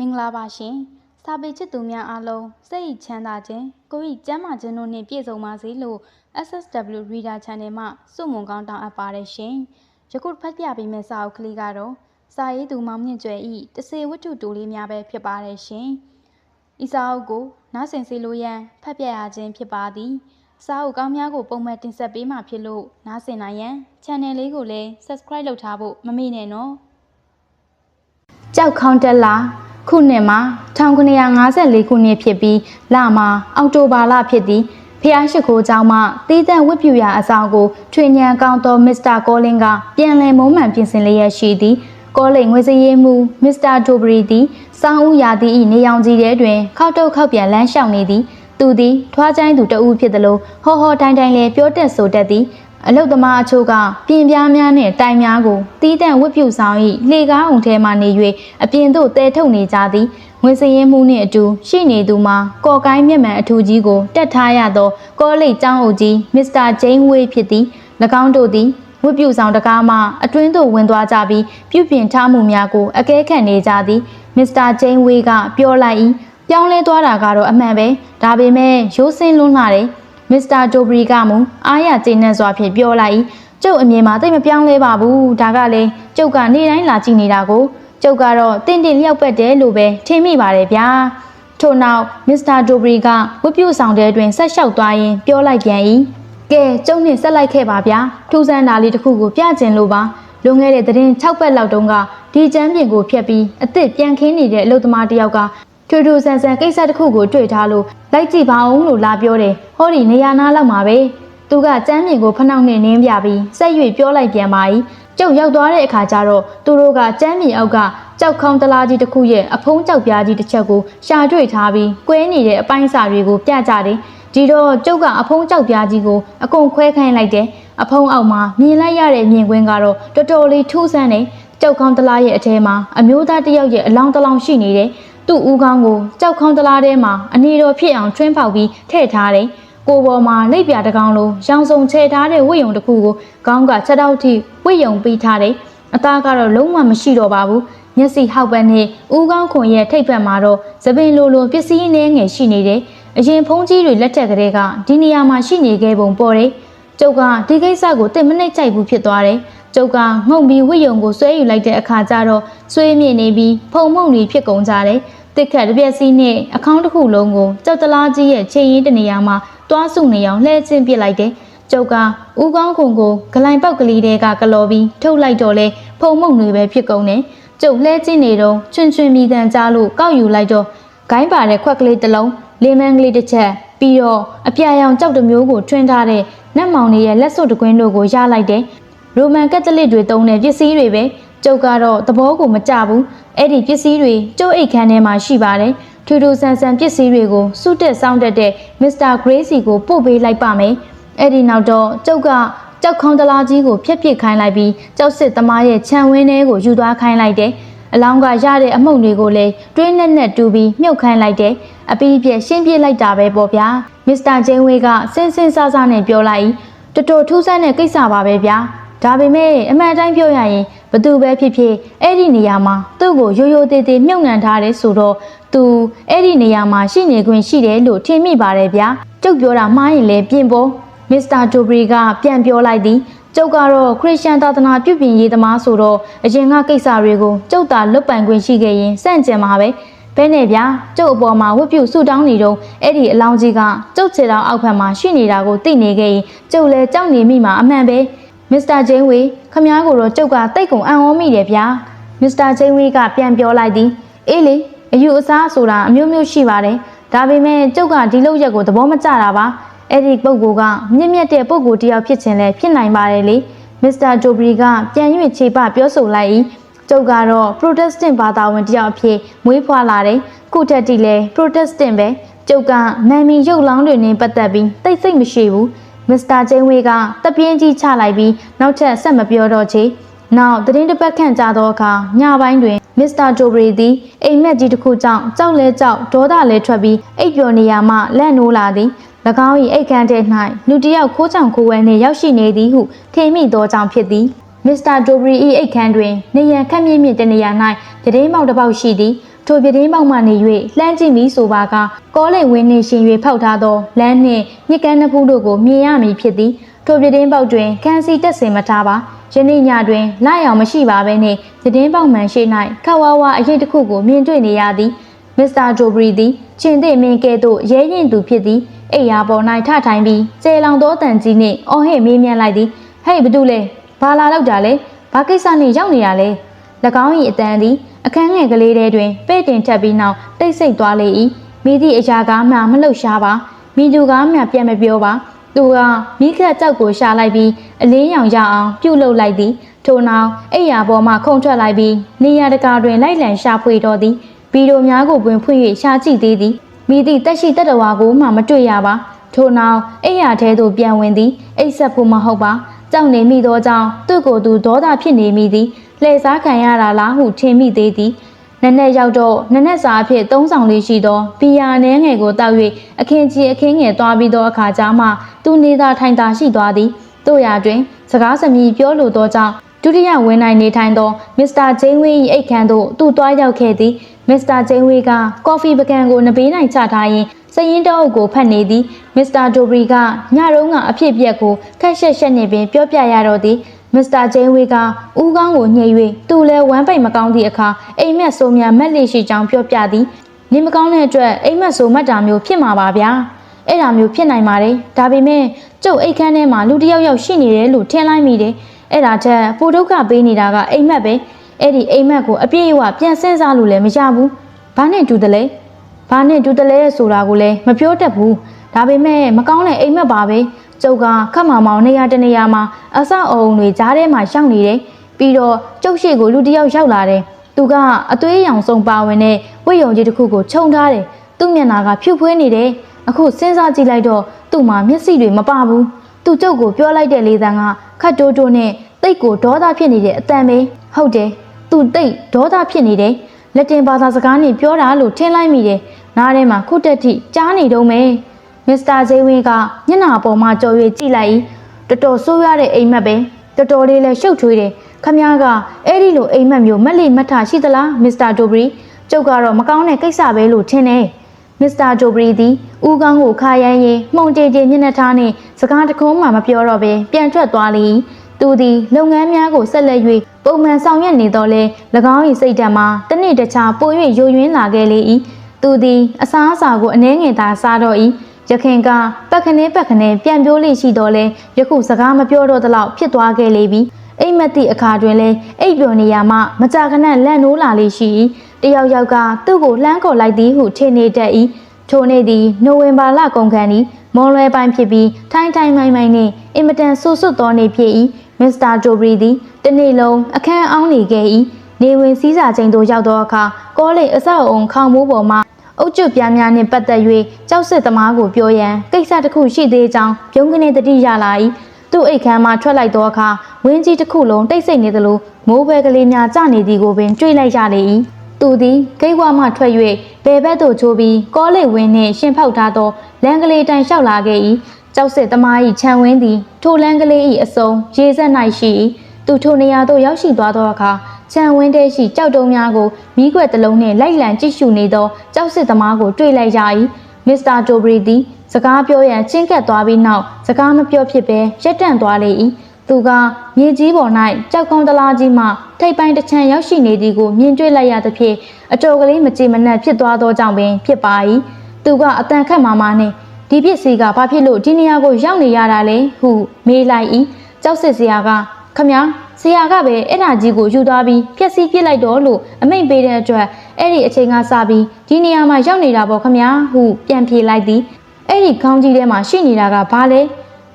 မင်္ဂလာပါရှင်။စာပေချစ်သူများအားလုံးစိတ်ဤချမ်းသာခြင်းကိုယ်ဤကျန်းမာခြင်းတို့နှင့်ပြည့်စုံပါစေလို့ SSW Reader Channel မှစုမုံကောင်းတောင်းအပ်ပါတယ်ရှင်။ယခုဖတ်ပြပေးမယ့်စာအုပ်ကလေးကတော့စာရေးသူမောင်မြင့်ကျွယ်ဤတစေဝတ္ထုတူလေးများပဲဖြစ်ပါတယ်ရှင်။ဤစာအုပ်ကိုနားဆင်စေလိုရန်ဖတ်ပြရခြင်းဖြစ်ပါသည်။စာအုပ်ကောင်းများကိုပုံမှန်တင်ဆက်ပေးမှာဖြစ်လို့နားဆင်နိုင်ရန် channel လေးကိုလည်း subscribe လုပ်ထားဖို့မမေ့နဲ့နော်။ကြောက်ခေါင်းတက်လာ ခုနှစ်မှာ1954ခုနှစ်ဖြစ်ပြီးလမှာအောက်တိုဘာလဖြစ်သည်ဖျားရှိခိုးเจ้าမှတီးတန့်ဝတ်ပြူရာအဆောင်ကိုထွေညံကောင်းသောမစ္စတာကောလင်းကပြန်လည်မုံမှန်ပြင်ဆင်လျက်ရှိသည်ကောလိန်ငွေစည်ရေးမှုမစ္စတာဒိုဘရီသည်စောင်းဦးရာသီ၏နေရောင်ကြီးထဲတွင်ခောက်တုတ်ခောက်ပြန်လမ်းလျှောက်နေသည်သူသည်ထွားချိုင်းသူတဦးဖြစ်သလိုဟောဟောတိုင်းတိုင်းလည်းပြောတတ်ဆိုတတ်သည် အလုတ်သမားအချို့ကပြင်ပြားများနှင့်တိုင်များကိုတီးတန့်ဝတ်ပြူဆောင်၏လှေကားအောင်ထဲမှနေ၍အပြင်သို့တဲထုတ်နေကြသည်ငွေစည်ရင်မှုနှင့်အတူရှိနေသူမှာကော်ကိုင်းမျက်မှန်အထူကြီးကိုတက်ထားရသောကောလိတ်ကျောင်းအုပ်ကြီးမစ္စတာဂျိန်းဝေးဖြစ်သည်၎င်းတို့သည်ဝတ်ပြူဆောင်တကားမှအတွင်းသို့ဝင်သွားကြပြီးပြုပြင်ထားမှုများကိုအကဲခတ်နေကြသည်မစ္စတာဂျိန်းဝေးကပြောလိုက်၏ပြောင်းလဲသွားတာကတော့အမှန်ပဲဒါပေမဲ့ရိုးစင်းလွန်းလာတယ် မစ္စတာဒိုဘရီကမူအားရကျေနပ်စွာဖြင့်ပြောလိုက်၏ကျုပ်အမြင်မှာတိတ်မပြောင်းလဲပါဘူးဒါကလည်းကျုပ်ကနေတိုင်းလာကြည့်နေတာကိုကျုပ်ကတော့တင့်တင့်လျောက်ပတ်တယ်လို့ပဲထင်မိပါတယ်ဗျာထို့နောက်မစ္စတာဒိုဘရီကဝတ်ပြုဆောင်တဲ့တွင်ဆက်လျှောက်သွားရင်းပြောလိုက်ပြန်၏ကဲကျုပ်နှင့်ဆက်လိုက်ခဲ့ပါဗျာထူးဆန်းတာလေးတစ်ခုကိုပြကျင်လို့ပါလွန်ခဲ့တဲ့သတင်း6ပတ်လောက်တုန်းကဒီကျမ်းပြင်ကိုဖျက်ပြီးအစ်စ်ပြန်ခင်းနေတဲ့အလုပ်သမားတစ်ယောက်က ထူထူဆန်းဆန်းကိစ္စတစ်ခုကိုတွေ့ထားလို့လိုက်ကြည့်ပါအောင်လို့လာပြောတယ်ဟောဒီနေရာနားလောက်မှာပဲသူကကျမ်းပြင်ကိုဖနှောက်နဲ့နင်းပြပြီးဆက်၍ပြောလိုက်ပြန်ပါ၏ကျုပ်ရောက်သွားတဲ့အခါကျတော့သူတို့ကကျမ်းပြင်အောက်ကကြောက်ခေါင်းတလားကြီးတစ်ခုရဲ့အဖုံးကြောက်ပြားကြီးတစ်ချက်ကိုရှာတွေ့ထားပြီးကွဲနေတဲ့အပိုင်းစာတွေကိုပြကြတယ်ဒီတော့ကျုပ်ကအဖုံးကြောက်ပြားကြီးကိုအကုန်ခွဲခိုင်းလိုက်တယ်အဖုံးအောက်မှာမြင်လိုက်ရတဲ့မြင်ကွင်းကတော့တော်တော်လေးထူးဆန်းတယ်ကြောက်ခေါင်းတလားရဲ့အထဲမှာအမျိုးသားတစ်ယောက်ရဲ့အလောင်းတစ်လောင်းရှိနေတယ် သူ့ဦးခေါင်းကိုကြောက်ခေါင်းတလားထဲမှာအနေတော်ဖြစ်အောင်ထွင်းဖောက်ပြီးထည့်ထားတယ်ကိုယ်ပေါ်မှာလက်ပြတကောင်လိုရောင်စုံချဲထားတဲ့ဝိယုံတစ်ခုကိုခေါင်းကချက်တောက်ထိဝိယုံပေးထားတယ်အသားကတော့လုံးဝမရှိတော့ပါဘူးမျက်စိဟောက်ပက်နဲ့ဦးခေါင်းခွန်ရဲ့ထိပ်ဖက်မှာတော့သပင်လိုလိုပစ္စည်းနှဲငယ်ရှိနေတယ်အရင်ဖုံးကြီးတွေလက်ထက်ကလေးကဒီနေရာမှာရှိနေခဲ့ပုံပေါ်တယ်ကျုပ်ကဒီကိစ္စကိုတိတ်မနှိမ့်ကြိုက်ဘူးဖြစ်သွားတယ်ကျုပ်ကငုံပြီးဝိယုံကိုဆွဲယူလိုက်တဲ့အခါကျတော့ဆွေးမြေနေပြီးဖုံမုံတွေဖြစ်ကုန်ကြတယ် တစ်ခတ်တစ်ပြက်စီးနဲ့အခေါင်းတစ်ခုလုံးကိုကြောက်တလားကြီးရဲ့ခြေရင်းတနေရာမှာတွားစုနေအောင်လှည့်ချင်းပစ်လိုက်တယ်ကျုပ်ကဦးကောင်းခုံကိုဂလိုင်ပေါက်ကလေးတဲကကလော်ပြီးထုတ်လိုက်တော့လဲဖုံမုံတွေပဲဖြစ်ကုန်တယ်ကျုပ်လှဲချင်းနေတော့ချွင်ချွင်မိတန်ကြားလို့ကောက်ယူလိုက်တော့ဂိုင်းပါတဲ့ခွက်ကလေးတစ်လုံးလေမန်ကလေးတစ်ချက်ပြီးတော့အပြာရောင်ကြောက်တစ်မျိုးကိုထွင်းထားတဲ့နတ်မောင်တွေရဲ့လက်စွပ်တကွင်းတို့ကိုရလိုက်တယ်ရိုမန်ကက်သလစ်တွေတုံးတဲ့ပစ္စည်းတွေပဲ ကျုပ်ကတော့သဘောကိုမကြဘူးအဲ့ဒီပစ္စည်းတွေကျုပ်အိတ်ခန်းထဲမှာရှိပါတယ်ထူထူဆန်းဆန်းပစ္စည်းတွေကိုစုတက်စောင်းတက်တဲ့မစ္စတာဂရေးစီကိုပို့ပေးလိုက်ပါမယ်အဲ့ဒီနောက်တော့ကျုပ်ကကြောက်ခေါင်းတလားကြီးကိုဖျက်ပစ်ခိုင်းလိုက်ပြီးကြောက်စစ်သမားရဲ့ခြံဝင်းထဲကိုယူသွားခိုင်းလိုက်တယ်အလောင်းကရတဲ့အမှုန့်တွေကိုလည်းတွင်းနဲ့နဲ့တူပြီးမြုပ်ခိုင်းလိုက်တယ်အပီးပြက်ရှင်းပြလိုက်တာပဲပေါ့ဗျာမစ္စတာဂျိန်းဝေးကစင်စင်ဆာဆာနဲ့ပြောလိုက်တော်တော်ထူးဆန်းတဲ့ကိစ္စပါပဲဗျာဒါပေမဲ့အမှန်တိုင်းပြောရရင် ဘသူပဲဖြစ်ဖြစ်အဲ့ဒီနေရာမှာသူ့ကိုရိုးရိုးသေးသေးမြုပ်နှံထားတယ်ဆိုတော့သူအဲ့ဒီနေရာမှာရှိနေခွင့်ရှိတယ်လို့ထင်မိပါတယ်ဗျာကျုပ်ပြောတာမှားရင်လည်းပြင်ပေါ်မစ္စတာဒိုဘရီကပြန်ပြောလိုက်သည်ကျုပ်ကတော့ခရစ်ယာန်သာသနာပြုပြင်ရေးသမားဆိုတော့အရင်ကကိစ္စတွေကိုကျုပ်သာလွတ်ပိုင်ခွင့်ရှိခဲ့ရင်စန့်ကျင်မှာပဲဘဲနဲ့ဗျာကျုပ်အပေါ်မှာဝတ်ပြုဆူတောင်းနေတော့အဲ့ဒီအလောင်းကြီးကကျုပ်ခြေတော်အောက်ဖက်မှာရှိနေတာကိုသိနေခဲ့ရင်ကျုပ်လည်းကြောက်နေမိမှာအမှန်ပဲ မစ္စတာဂျိန်းဝေခမားကိုတော့ကျုပ်ကတိတ်ကုန်အံ့ဩမိတယ်ဗျာမစ္စတာဂျိန်းဝေကပြန်ပြောလိုက်သည်အေးလေအယူအဆဆိုတာအမျိုးမျိုးရှိပါတယ်ဒါပေမဲ့ကျုပ်ကဒီလောက်ရက်ကိုသဘောမကျတာပါအဲ့ဒီပုဂ္ဂိုလ်ကမြင့်မြတ်တဲ့ပုဂ္ဂိုလ်တစ်ယောက်ဖြစ်ခြင်းလည်းဖြစ်နိုင်ပါတယ်လေမစ္စတာဒိုဘရီကပြန်၍ခြေပပြောဆိုလိုက်၏ကျုပ်ကတော့ Protestant ဘာသာဝင်တစ်ယောက်အဖြစ်မွေးဖွားလာတယ်ခုထက်ထိလည်း Protestant ပဲကျုပ်ကမန်မီရုပ်လောင်းတွေနဲ့ပတ်သက်ပြီးတိတ်ဆိတ်မရှိဘူး မစ္စတာဂျိန်းဝေးကတပြင်းကြီးချလိုက်ပြီးနောက်ထပ်ဆက်မပြောတော့ချေနောက်သတင်းတစ်ပတ်ခန့်ကြာသောအခါညပိုင်းတွင်မစ္စတာဒိုဘရီသည်အိမ်မက်ကြီးတစ်ခုကြောင့်ကြောက်လဲကြောက်ဒေါသလဲထွက်ပြီးအိပ်ပျော်နေရမှလက်နိုးလာသည်၎င်း၏အိတ်ခမ်းထဲ၌လူတစ်ယောက်ခိုးချောင်ခိုးဝဲနှင့်ရောက်ရှိနေသည်ဟုထင်မိသောကြောင့်ဖြစ်သည်မစ္စတာဒိုဘရီ၏အိတ်ခမ်းတွင်နေရန်ခက်မြင့်မြင့်တနေရာ၌တည်င်းပေါက်တစ်ပေါက်ရှိသည် ထိုပြတင်းပေါက်မှနေ၍လှမ်းကြည့်ပြီးဆိုပါကကောလိပ်ဝင်းနှင့်ရှင်၍ဖောက်ထားသောလမ်းနှင့်မြစ်ကမ်းနှစ်ဖူးတို့ကိုမြင်ရမည်ဖြစ်သည်ထိုပြတင်းပေါက်တွင်ခန်းစီတက်စင်မထားပါယနေ့ညတွင်လာရောက်မရှိပါဘဲနှင့်ပြတင်းပေါက်မှန်ရှိ၌ခဝါဝါအရေးတစ်ခုကိုမြင်တွေ့နေရသည်မစ္စတာဂျိုဘရီသည်ချင်းသိမင်းကဲ့သို့ရဲရင်သူဖြစ်သည်အိယာပေါ်၌ထထိုင်ပြီးကျေလောင်သောတန်ကြီးနှင့်အော်ဟစ်မေးမြန်းလိုက်သည်ဟဲ့ဘသူလဲဘာလာလောက်တာလဲဘာကိစ္စနှင့်ရောက်နေရလဲ၎င်း၏အတန်သည် အခန်းငယ်ကလေးထဲတွင်ပဲ့တင်ထပ်ပြီးနောက်တိတ်ဆိတ်သွားလေ၏မိသည့်အရာကားမှမလှုပ်ရှားပါမိသူကားမှပြန်မပြောပါသူကမိခက်ကြောက်ကိုရှာလိုက်ပြီးအလင်းရောင်ရအောင်ပြုတ်လုလိုက်သည်ထို့နောက်အိယာပေါ်မှခုန်ထွက်လိုက်ပြီးနေရာတကာတွင်လိုက်လံရှာဖွေတော်သည်ဗီဒီယိုများကိုပွင့်ဖွင့်၍ရှာကြည့်သေးသည်မိသည့်တက်ရှိတက်တော်ဝါကိုမှမတွေ့ရပါထို့နောက်အိယာထဲသို့ပြန်ဝင်သည်အိတ်ဆက်ဖို့မဟုတ်ပါကြောက်နေမိသောကြောင့်သူ့ကိုယ်သူဒေါသဖြစ်နေမိသည် လှည့်စားခံရတာလားဟုထင်မိသေးသည်နက်နက်ရောက်တော့နက်နက်စာအဖြစ်သုံးဆောင်လေးရှိသောဘီယာနှဲငယ်ကိုတောက်၍အခင်းကြီးအခင်းငယ်သွားပြီးသောအခါကျမှသူနေသာထိုင်သာရှိသွားသည်တို့ရာတွင် စကားစမြည်ပြောလိုသောကြောင့်ဒုတိယဝင်းနိုင်နေထိုင်သောမစ္စတာဂျိန်းဝေး၏အိတ်ခမ်းသို့သူတွားရောက်ခဲ့သည်မစ္စတာဂျိန်းဝေးကကော်ဖီပကံကိုနဘေး၌ချထားရင်းစရင်တောအုပ်ကိုဖတ်နေသည်မစ္စတာဒိုဘရီကညတုန်းကအဖြစ်အပျက်ကိုခက်ရှက်ရှက်နေပင်ပြောပြရတော့သည် မစ္စတာဂျိန်းဝေးကဦးကောင်းကိုညှိ၍သူလည်းဝမ်းပိတ်မကောင်းသည့်အခါအိမ်မက်ဆိုးများမက်လေးရှိကြောင်းပြောပြသည်နေမကောင်းတဲ့အတွက်အိမ်မက်ဆိုးမှတ်တာမျိုးဖြစ်မှာပါဗျာအဲ့ဒါမျိုးဖြစ်နိုင်ပါတယ်ဒါပေမဲ့ကျုပ်အိတ်ခမ်းထဲမှာလူတစ်ယောက်ယောက်ရှိနေတယ်လို့ထင်လိုက်မိတယ်အဲ့ဒါထက်ပိုဒုက္ခပေးနေတာကအိမ်မက်ပဲအဲ့ဒီအိမ်မက်ကိုအပြည့်အဝပြန်စင်းစားလို့လည်းမရဘူးဘာနဲ့တူတယ်လဲဘာနဲ့တူတလဲဆိုတာကိုလည်းမပြောတတ်ဘူးဒါပေမဲ့မကောင်းတဲ့အိမ်မက်ပါပဲ ကျုပ်ကခတ်မောင်မောင်နေရာတနေရာမှာအဆောက်အုံတွေကြားထဲမှာရှောက်နေတယ်ပြီးတော့ကျုပ်ရှိကိုလူတစ်ယောက်ရောက်လာတယ်သူကအသွေးရောင်စုံပါဝင်တဲ့ဝိယုံကြီးတစ်ခုကိုခြုံထားတယ်သူ့မျက်နှာကဖြူဖွေးနေတယ်အခုစဉ်းစားကြည့်လိုက်တော့သူ့မှာမျက်စိတွေမပဘူးသူကျုပ်ကိုပြောလိုက်တဲ့လေသံကခတ်တိုးတိုးနဲ့တိတ်ကိုဒေါသဖြစ်နေတဲ့အတန်ပဲဟုတ်တယ်သူတိတ်ဒေါသဖြစ်နေတယ်လက်တင်ဘာသာစကားနဲ့ပြောတာလို့ထင်လိုက်မိတယ်။နားထဲမှာခုတက်ထိကြားနေတော့မယ်။ မစ္စတာဂျေးဝင်းကညနာပေါ်မှာကြော်၍ကြည့်လိုက်။တော်တော်ဆိုးရတဲ့အိမ်မက်ပဲ။တော်တော်လေးလဲရှုပ်ထွေးတယ်။ခမ ्या ကအဲ့ဒီလိုအိမ်မက်မျိုးမက်လေးမတ်ထားရှိသလားမစ္စတာဒိုဘရီ။ကျုပ်ကတော့မကောင်းတဲ့ကိစ္စပဲလို့ထင်တယ်။မစ္စတာဒိုဘရီသည်ဦးကောင်းကိုခါရမ်းရင်မှုန်တေတေမျက်နှာထားနှင့်စကားတခုံးမှမပြောတော့ဘဲပြန်ထွက်သွားလေ။သူသည်လုပ်ငန်းများကိုဆက်လက်၍ပုံမှန်ဆောင်ရွက်နေတော့လဲ၎င်း၏စိတ်ဓာတ်မှာတစ်နေ့တစ်ခြားပို၍ယိုယွင်းလာခဲ့လေ၏သူသည်အစားအစာကိုအနှဲငယ်သာစားတော့၏ ရခင်ကပတ်ခနဲပတ်ခနဲပြန်ပြောလိရှိတော့လဲယခုစကားမပြောတော့သလောက်ဖြစ်သွားခဲ့လေပြီအိမ်မက်သည့်အခါတွင်လဲအိပ်ပျော်နေရမှမကြာခဏလန့်နိုးလာလေရှိ၏တယောက်ယောက်ကသူ့ကိုလှမ်းခေါ်လိုက်သည်ဟုထင်နေတတ်၏ထိုနေ့သည်နိုဝင်ဘာလကုန်ခန်းသည်မွန်လွယ်ပိုင်းဖြစ်ပြီးထိုင်းထိုင်းမိုင်းမိုင်းနှင့်အင်မတန်ဆူဆွတ်သောနေ့ဖြစ်၏မစ္စတာဂျိုဘရီသည်တနေ့လုံးအခန်းအောင်းနေခဲ့၏နေဝင်စည်းစာချိန်သို့ရောက်သောအခါကောလိပ်အဆောက်အုံခေါင်မိုးပေါ်မှ အုတ်ကျွပြားများနှင့်ပတ်သက်၍ကြောက်စစ်သမားကိုပြောရန်ကိစ္စတစ်ခုရှိသေးကြောင်းပြုံးကနေတတိရလာ၏သူ့အိတ်ခမ်းမှထွက်လိုက်သောအခါဝင်းကြီးတစ်ခုလုံးတိတ်ဆိတ်နေသလိုမိုးဘဲကလေးများကျနေသည်ကိုပင်တွေ့လိုက်ရလေ၏သူသည်ဂိတ်ဝမှထွက်၍ဘယ်ဘက်သို့ချိုးပြီးကောလိပ်ဝင်းနှင့်ရှင်းဖောက်ထားသောလမ်းကလေးတိုင်လျှောက်လာခဲ့၏ကြောက်စစ်သမား၏ခြံဝင်းသည်ထိုလမ်းကလေး၏အစုံရေဆက်၌ရှိ၏သူထိုနေရာသို့ရောက်ရှိသွားသောအခါ ခြံဝင်းထဲရှိကြောက်တုံးများကိုမိခွက်တစ်လုံးနှင့်လိုက်လံကြည့်ရှုနေသောကြောက်စစ်သမားကိုတွေ့လိုက်ရ၏မစ္စတာတိုဘရီသည်စကားပြောရန်ချင်းကပ်သွားပြီးနောက်စကားမပြောဖြစ်ဘဲရက်တန့်သွားလေ၏သူကမြေကြီးပေါ်၌ကြောက်ကောင်းတလားကြီးမှထိပ်ပိုင်းတစ်ချမ်းရောက်ရှိနေသည်ကိုမြင်တွေ့လိုက်ရသဖြင့်အတော်ကလေးမကြည်မနှက်ဖြစ်သွားသောကြောင့်ပင်ဖြစ်ပါ၏သူကအတန်ခတ်မာမာနှင့်ဒီပစ္စည်းကဘာဖြစ်လို့ဒီနေရာကိုရောက်နေရတာလဲဟုမေးလိုက်၏ကြောက်စစ်စရာကခမ ဆရာကပဲအဲ့ဒါကြီးကိုယူသွားပြီးဖျက်ဆီးပစ်လိုက်တော့လို့အမိန့်ပေးတဲ့အတွက်အဲ့ဒီအချိန်ကစပြီးဒီနေရာမှာရောက်နေတာပေါ့ခမဟုပြန်ပြေလိုက်သည်အဲ့ဒီခေါင်းကြီးထဲမှာရှိနေတာကဘာလဲ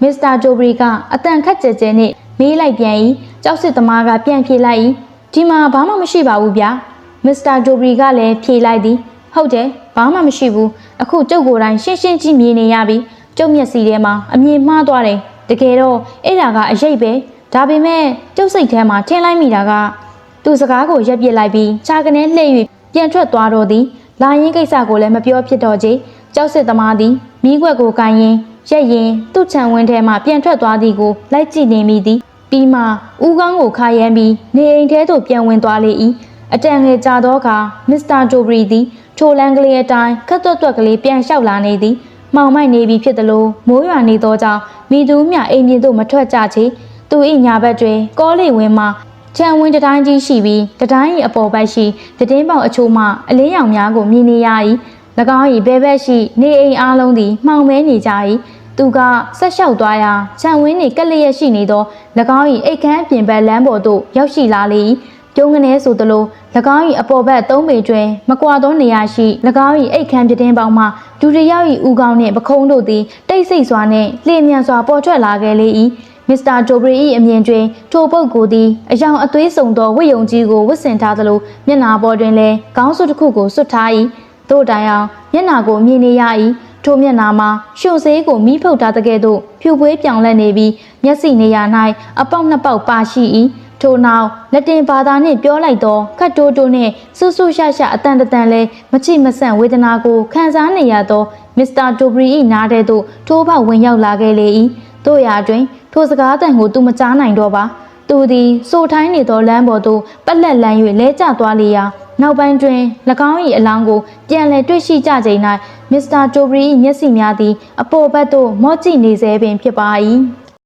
မစ္စတာဂျိုဘရီကအတန်ခတ်ကြဲကြဲနဲ့မေးလိုက်ပြန်၏ကြောက်စစ်သမားကပြန်ပြေလိုက်၏ဒီမှာဘာမှမရှိပါဘူးဗျာမစ္စတာဂျိုဘရီကလည်းဖြေလိုက်သည်ဟုတ်တယ်ဘာမှမရှိဘူးအခုကျုပ်ကိုယ်တိုင်ရှင်းရှင်းကြည့်မြင်နေရပြီကျုပ်မျက်စီထဲမှာအမြင်မှားသွားတယ်တကယ်တော့အဲ့ဒါကအရေးပဲ ဒါပေမဲ့ကျုပ်စိတ်ထဲမှာထင်လိုက်မိတာကသူစကားကိုရက်ပစ်လိုက်ပြီးခြာကနေလှည့်၍ပြန်ထွက်သွားတော့သည်လာရင်ကိစ္စကိုလည်းမပြောဖြစ်တော့ချေကြောက်စစ်သမားသည်မိခွက်ကိုကန်ရင်ရက်ရင်သူ့ခြံဝင်းထဲမှပြန်ထွက်သွားသည်ကိုလိုက်ကြည့်နေမိသည်ပြီးမှဦးကောင်းကိုခါရမ်းပြီးနေအိမ်ထဲသို့ပြန်ဝင်သွားလေ၏အတန်ငယ်ကြာသောအခါမစ္စတာဂျိုဘရီသည်ထိုလန်းကလေးအတိုင်းခက်သွက်သွက်ကလေးပြန်လျှောက်လာနေသည်မှောင်မိုက်နေပြီဖြစ်သလိုမိုးရွာနေသောကြောင့်မိသူမျှအိမ်ပြင်သို့မထွက်ကြချေ သူ၏ညာဘက်တွင်ကောလိပ်ဝင်းမှာခြံဝင်းတစ်တိုင်းကြီးရှိပြီးတစ်တိုင်း၏အပေါ်ဘက်ရှိသတင်းပေါက်အချို့မှအလင်းရောင်များကိုမြင်နေရ၏၎င်း၏ဘဲဘက်ရှိနေအိမ်အားလုံးသည်မှောင်မဲနေကြ၏သူကဆက်လျှောက်သွားရာခြံဝင်းနှင့်ကက်လျက်ရှိနေသော၎င်း၏အိတ်ခမ်းအပြင်ဘက်လမ်းပေါ်သို့ရောက်ရှိလာလေ၏ပြုံးကနေဆိုသလို၎င်း၏အပေါ်ဘက်သုံးပေတွင်မကွာသောနေရာရှိ၎င်း၏အိတ်ခမ်းပြတင်းပေါင်းမှဒူတယောက်၏ဦးခေါင်းနှင့်ပခုံးတို့သည်တိတ်ဆိတ်စွာနှင့်လျင်မြန်စွာပေါ်ထွက်လာခဲ့လေ၏ မစ္စတာဂျိုဘရီ၏အမြင်တွင်ထိုပုဂ္ဂိုလ်သည်အယောင်အသွေးစုံသောဝတ်ယုံကြီးကိုဝတ်ဆင်ထားသလိုမျက်နှာပေါ်တွင်လည်းခေါင်းစွပ်တစ်ခုကိုစွတ်ထား၏သို့တိုင်အောင်မျက်နှာကိုမြင်နေရ၏ထိုမျက်နှာမှာရှုံစေးကိုမိဖုတ်ထားတဲ့ကဲ့သို့ဖြူပွေးပြောင်လဲနေပြီးမျက်စိနေရာ၌အပေါက်နှစ်ပေါက်ပါရှိ၏ထို့နောက်လက်တင်ဘာသာနှင့်ပြောလိုက်သောခတ်တိုးတိုးနှင့်ဆူဆူရှာရှာအတန်တန်လဲမချိမဆန့်ဝေဒနာကိုခံစားနေရသောမစ္စတာဒိုဘရီ၏နားထဲသို့ထိုးပေါက်ဝင်ရောက်လာခဲ့လေ၏တို့ရာတွင် ထိုစကားတန်ကိုသူမကြားနိုင်တော့ပါသူသည်စိုးထိုင်းနေသောလမ်းပေါ်သို့ပက်လက်လန်း၍လဲကျသွားလေရာနောက်ပိုင်းတွင်၎င်း၏အလောင်းကိုပြန်လည်တွေ့ရှိကြချိန်၌မစ္စတာတိုဘရီ၏မျက်စိများသည်အပေါ်ဘက်သို့မော့ကြည့်နေစေပင်ဖြစ်ပါ၏